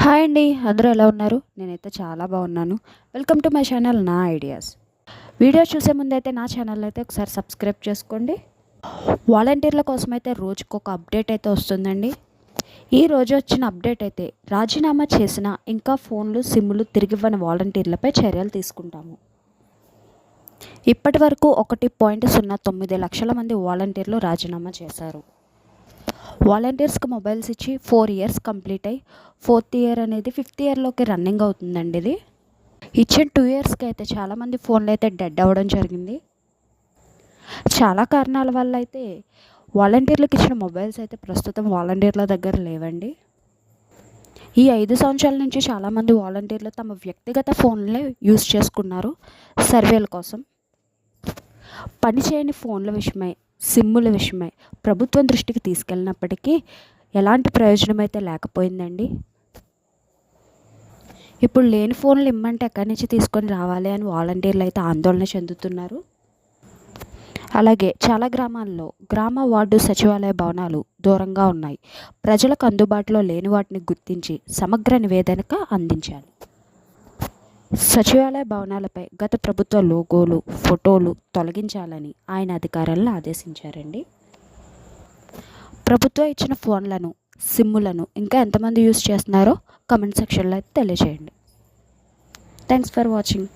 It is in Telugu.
హాయ్ అండి అందరూ ఎలా ఉన్నారు? నేనైతే చాలా బాగున్నాను. వెల్కమ్ టు మై ఛానల్ నా ఐడియాస్ వీడియో చూసే ముందైతే నా ఛానల్ అయితే ఒకసారి సబ్స్క్రైబ్ చేసుకోండి. వాలంటీర్ల కోసం అయితే రోజుకు ఒక అప్డేట్ అయితే వస్తుందండి. ఈ రోజు వచ్చిన అప్డేట్ అయితే రాజీనామా చేసిన ఇంకా ఫోన్లు సిమ్లు తిరిగివ్వని వాలంటీర్లపై చర్యలు తీసుకుంటాము. ఇప్పటి వరకు ఒకటి పాయింట్ సున్నా తొమ్మిది లక్షల మంది వాలంటీర్లు రాజీనామా చేశారు. వాలంటీర్స్కి మొబైల్స్ ఇచ్చి ఫోర్ ఇయర్స్ కంప్లీట్ అయ్యి ఫోర్త్ ఇయర్ అనేది ఫిఫ్త్ ఇయర్లోకి రన్నింగ్ అవుతుందండి ఇది. ఇచ్చిన టూ ఇయర్స్కి అయితే చాలామంది ఫోన్లు అయితే డెడ్ అవ్వడం జరిగింది. చాలా కారణాల వల్ల అయితే వాలంటీర్లకు ఇచ్చిన మొబైల్స్ అయితే ప్రస్తుతం వాలంటీర్ల దగ్గర లేవండి. ఈ ఐదు సంవత్సరాల నుంచి చాలామంది వాలంటీర్లు తమ వ్యక్తిగత ఫోన్లే యూజ్ చేసుకున్నారు సర్వేల కోసం. పనిచేయని ఫోన్ల విషయమై సిమ్ముల విషయమై. ప్రభుత్వం దృష్టికి తీసుకెళ్ళినప్పటికీ ఎలాంటి ప్రయోజనం అయితే లేకపోయిందండి? ఇప్పుడు లేని ఫోన్లు ఇమ్మంటే ఎక్కడి నుంచి తీసుకొని రావాలి అని వాలంటీర్లు అయితే ఆందోళన చెందుతున్నారు. అలాగే చాలా గ్రామాల్లో గ్రామ వార్డు సచివాలయ భవనాలు దూరంగా ఉన్నాయి. ప్రజలకు అందుబాటులో లేని వాటిని గుర్తించి సమగ్ర నివేదిక అందించాలి సచివాలయ భవనాలపై గత ప్రభుత్వ లోగోలు ఫోటోలు తొలగించాలని ఆయన అధికారులను ఆదేశించారండి. ప్రభుత్వం ఇచ్చిన ఫోన్లను సిమ్ములను ఇంకా ఎంతమంది యూస్ చేస్తున్నారో కమెంట్ సెక్షన్లో అయితే తెలియజేయండి థ్యాంక్స్ ఫర్ వాచింగ్